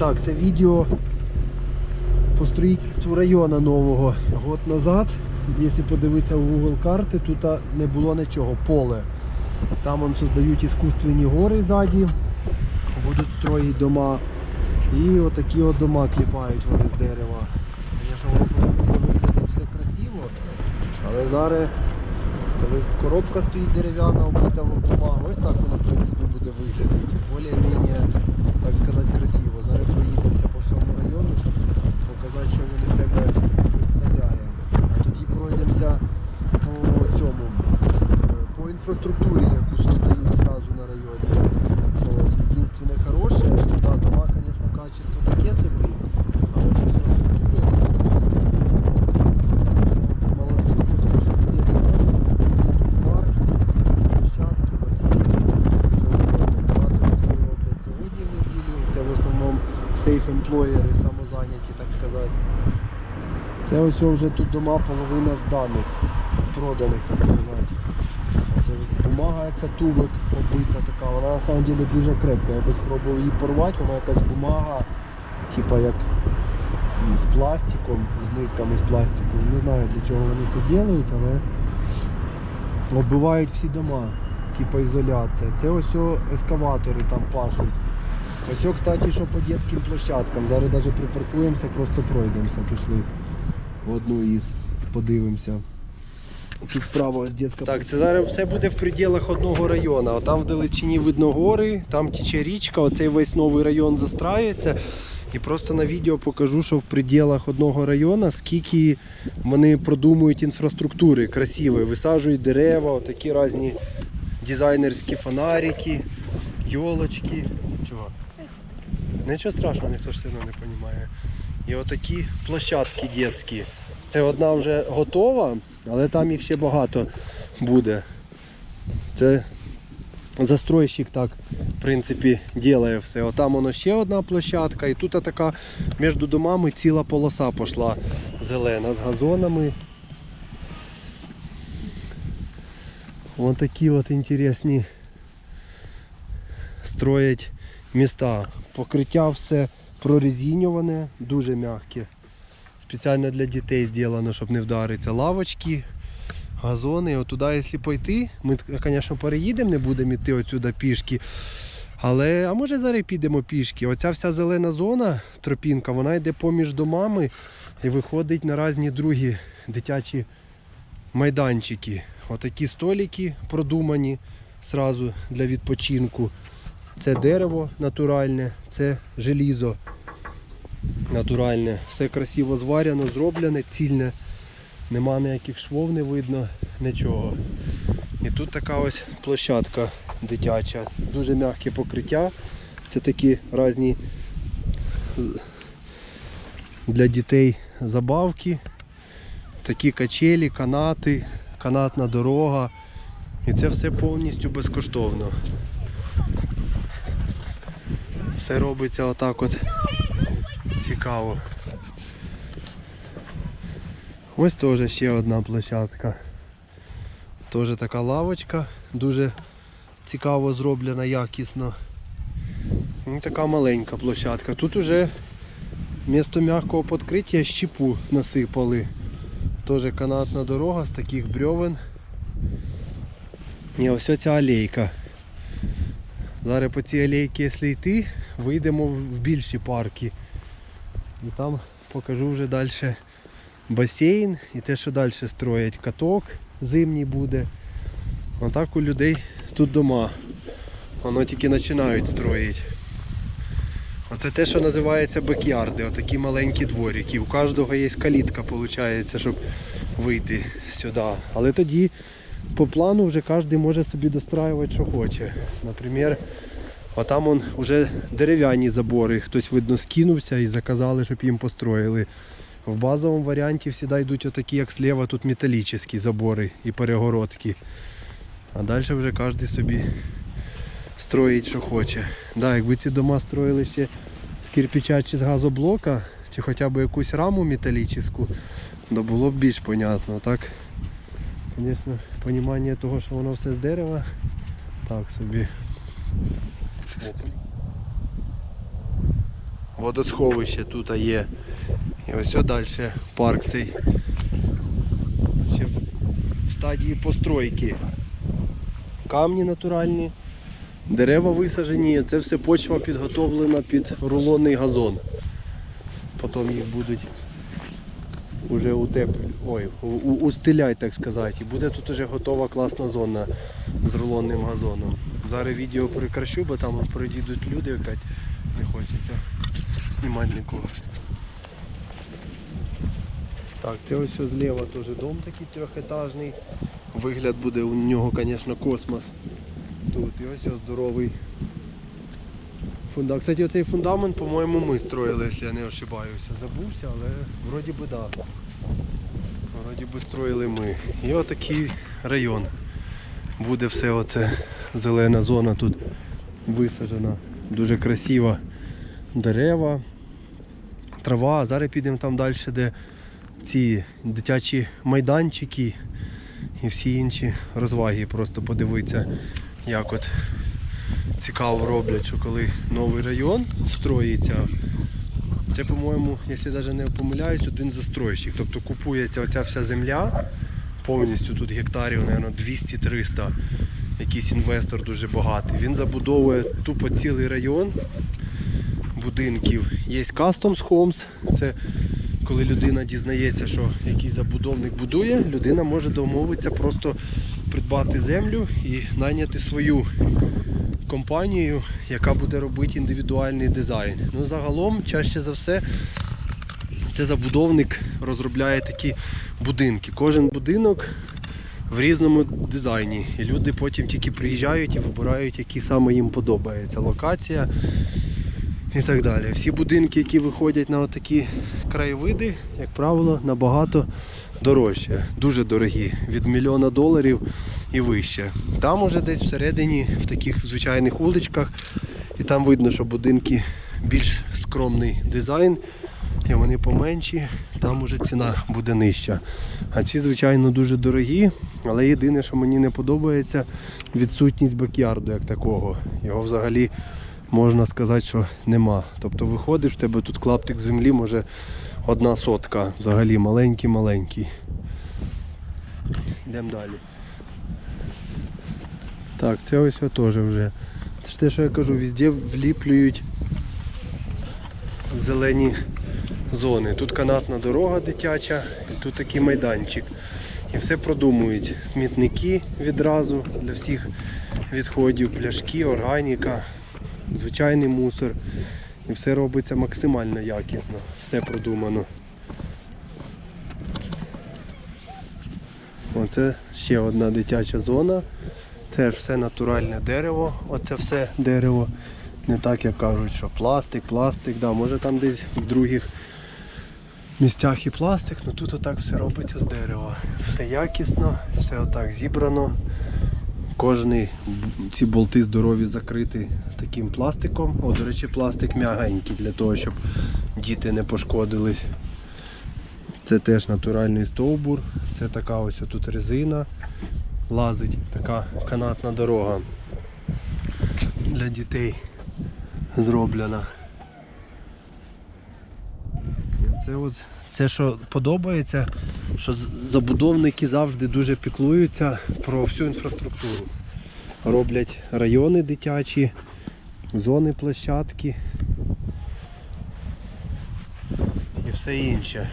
Так, це відео по строїтельству району нового год назад. Якщо подивитися в Google карти, тут не було нічого, поле. Там он создають іскусственні гори ззаді, будуть строїти дома. І отакі от дома кліпають вони з дерева. Звісно, воно повинно буде виглядати все красиво, але зараз, коли коробка стоїть дерев'яна, оббита в бумагу, ось так воно в принципі буде виглядати. Більш-менш, так сказати, красиво. Зараз проїдемося по всьому району, щоб показати, що він із себе представляє. А тоді пройдемося по цьому, по інфраструктурі, яку создають зразу на районі. Що от єдинственне хороше, да, дома, звісно, качество таке собі, а от інфраструктура, молодці. Тому що везде де можна, парки, дитячі площадки, басейни, сьогодні в неділю. Це в основному сейф-емплоєри, самозайняті, так сказати. Це ось вже тут дома половина зданих, проданих, так сказати. Це бумага ця тубик оббита така, вона на самом деле дуже крепка. Я якось пробував її порвати, вона якась бумага, типа як з пластиком, з нитками з пластику. Не знаю для чого вони це роблять, але оббивають всі дома. Типа ізоляція. Це ось ескаватори там пашуть. Ось, о, кстати, що по дитячим площадкам. Зараз навіть припаркуємося, просто пройдемося, пішли в одну із, подивимося. Тут справа ось дитяча. Так, це зараз все буде в пределах одного району. Там в далечині видно гори, там тече річка, оцей весь новий район застраюється. І просто на відео покажу, що в пределах одного району скільки вони продумують інфраструктури красиві, висаджують дерева, такі різні дизайнерські фонарики, йолочки. Чого? Нічого страшного, ніхто ж все одно не розуміє. І отакі площадки дитячі. Це одна вже готова, але там їх ще багато буде. Це застройщик так, в принципі, ділає все. Отам воно ще одна площадка, і тут така між домами ціла полоса пішла зелена з газонами. Ось такі от інтересні строять міста. Покриття все прорезиньоване, дуже м'яке. Спеціально для дітей зроблено, щоб не вдаритися. Лавочки, газони. От туди, якщо пойти, ми, звісно, переїдемо, не будемо йти отсюди пішки. Але, а може зараз підемо пішки. Оця вся зелена зона, тропінка, вона йде поміж домами і виходить на різні другі дитячі майданчики. Отакі столики продумані сразу для відпочинку. Це дерево натуральне, це желізо натуральне. Все красиво зварено, зроблене, цільне. Нема ніяких швов, не видно, нічого. І тут така ось площадка дитяча. Дуже м'яке покриття. Це такі різні для дітей забавки. Такі качелі, канати, канатна дорога. І це все повністю безкоштовно. Все робиться отак от цікаво. Ось теж ще одна площадка. Теж така лавочка, дуже цікаво зроблена, якісно. І така маленька площадка. Тут уже вмісто м'якого підкриття щепу насипали. Теж канатна дорога з таких брьовен. І ось ця алейка. Зараз по цій алейці, якщо йти, вийдемо в більші парки. І там покажу вже далі басейн і те, що далі строять. Каток зимній буде. Отак у людей тут дома. Воно тільки починають строїти. Оце те, що називається бекярди, отакі маленькі дворики. У кожного є калітка, виходить, щоб вийти сюди. Але тоді по плану вже кожен може собі достраювати, що хоче. Наприклад, отам он вже дерев'яні забори. Хтось, видно, скинувся і заказали, щоб їм построїли. В базовому варіанті завжди йдуть отакі, як слева, тут металічні забори і перегородки. А далі вже кожен собі строїть, що хоче. Да, якби ці дома строїли ще з кирпича чи з газоблока, чи хоча б якусь раму металічну, то було б більш понятно. Так, звісно, розуміння того, що воно все з дерева, так собі. водосховище тут є. І ось далі парк цей. Ще в стадії постройки. Камні натуральні, дерева висаджені, це все почва підготовлена під рулонний газон. Потім їх будуть уже утеп... Ой, у- у- так сказати. І буде тут уже готова класна зона з рулонним газоном. Зараз відео прикращу, бо там перейдуть люди опять. Не хочеться знімати нікого. Так, це ось зліва теж дом такий трьохетажний. Вигляд буде у нього, звісно, космос. Тут і ось здоровий фундамент. Кстати, оцей фундамент, по-моєму, ми строїли, якщо я не ошибаюся. Забувся, але вроді би да. Вроді би строїли ми. І отакий район. Буде все оце зелена зона тут висаджена. Дуже красива дерева, трава. Зараз підемо там далі, де ці дитячі майданчики і всі інші розваги. Просто подивитися, як от цікаво роблять, що коли новий район строїться. Це, по-моєму, якщо навіть не помиляюсь, один застройщик. Тобто купується оця вся земля, повністю тут гектарів, мабуть, 200-300. Якийсь інвестор дуже багатий. Він забудовує тупо цілий район будинків. Є Customs Homes, це коли людина дізнається, що якийсь забудовник будує, людина може домовитися просто придбати землю і найняти свою компанію, яка буде робити індивідуальний дизайн. Ну, загалом, чаще за все, це забудовник розробляє такі будинки. Кожен будинок в різному дизайні. І люди потім тільки приїжджають і вибирають, які саме їм подобається локація і так далі. Всі будинки, які виходять на такі краєвиди, як правило, набагато дорожче, дуже дорогі, від мільйона доларів і вище. Там уже десь всередині, в таких звичайних вуличках, і там видно, що будинки більш скромний дизайн, і вони поменші, там уже ціна буде нижча. А ці, звичайно, дуже дорогі, але єдине, що мені не подобається, відсутність бакярду як такого. Його взагалі можна сказати, що нема. Тобто виходиш, в тебе тут клаптик землі, може одна сотка, взагалі маленький-маленький. Йдемо далі. Так, це ось теж вже. Це ж те, що я кажу, везде вліплюють зелені зони. Тут канатна дорога дитяча, і тут такий майданчик. І все продумують. Смітники відразу для всіх відходів, пляшки, органіка, звичайний мусор. І все робиться максимально якісно. Все продумано. Оце ще одна дитяча зона. Це все натуральне дерево. Оце все дерево. Не так як кажуть, що пластик, пластик, да, може там десь в других місцях і пластик, але тут отак все робиться з дерева. Все якісно, все отак зібрано. Кожний ці болти здорові закриті таким пластиком. О, до речі, пластик м'ягенький для того, щоб діти не пошкодились. Це теж натуральний стовбур. Це така ось тут резина лазить, така канатна дорога для дітей зроблена. Це, от, це що подобається, що забудовники завжди дуже піклуються про всю інфраструктуру. Роблять райони дитячі, зони площадки і все інше.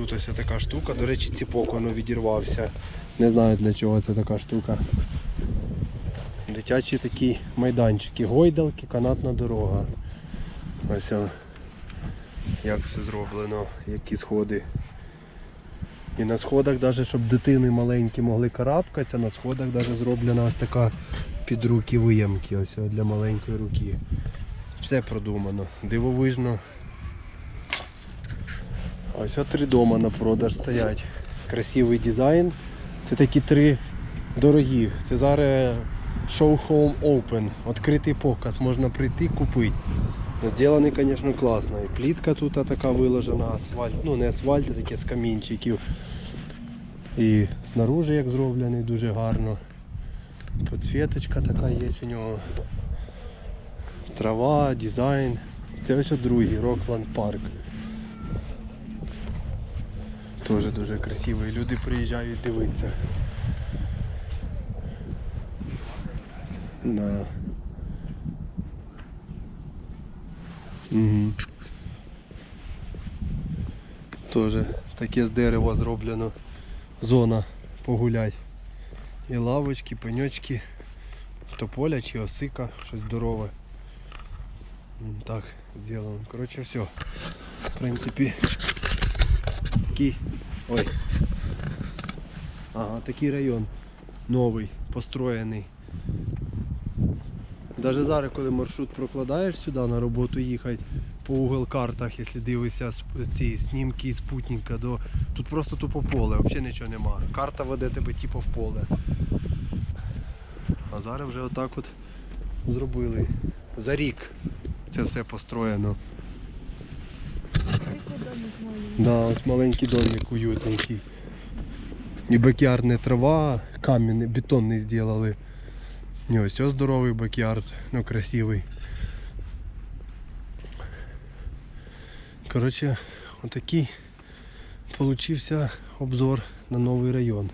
Тут ось така штука, до речі, ціпок воно відірвався. Не знаю для чого це така штука. Дитячі такі майданчики, гойдалки, канатна дорога. Ось як все зроблено, які сходи. І на сходах, навіть, щоб дитини маленькі могли карабкатися, на сходах навіть зроблена ось така під руки виямки ось для маленької руки. Все продумано, дивовижно. Ось три дома на продаж стоять. Красивий дизайн. Це такі три дорогі. Це зараз Show Home Open. Відкритий показ, можна прийти купити. Зроблений, звісно, класно. І плітка тут така виложена, асфальт. Ну не асфальт, а таке з камінчиків. І снаружи як зроблений, дуже гарно. Підсвіточка така є у нього. Трава, дизайн. Це ось другий Рокланд парк. Теж дуже красивий. Люди приїжджають дивитися. Да. Угу. Тоже таке з дерева зроблено. Зона погулять. І лавочки, пеньочки, тополя чи осика, щось здорове. Так, зроблено. Коротше, все. В принципі, такий. Ой. Ага, такий район новий, построєний. Даже зараз, коли маршрут прокладаєш сюди на роботу їхати по Google картах, якщо дивишся ці знімки із спутника, до... тут просто тупо поле, взагалі нічого немає. Карта веде тебе типу в поле. А зараз вже отак от зробили. За рік це все построєно. Да, ось маленький домик уютненький. І бакярд трава, камінь, бетонний зробили. І ось ось здоровий бакярд, ну красивий. Коротше, отакий получився обзор на новий район.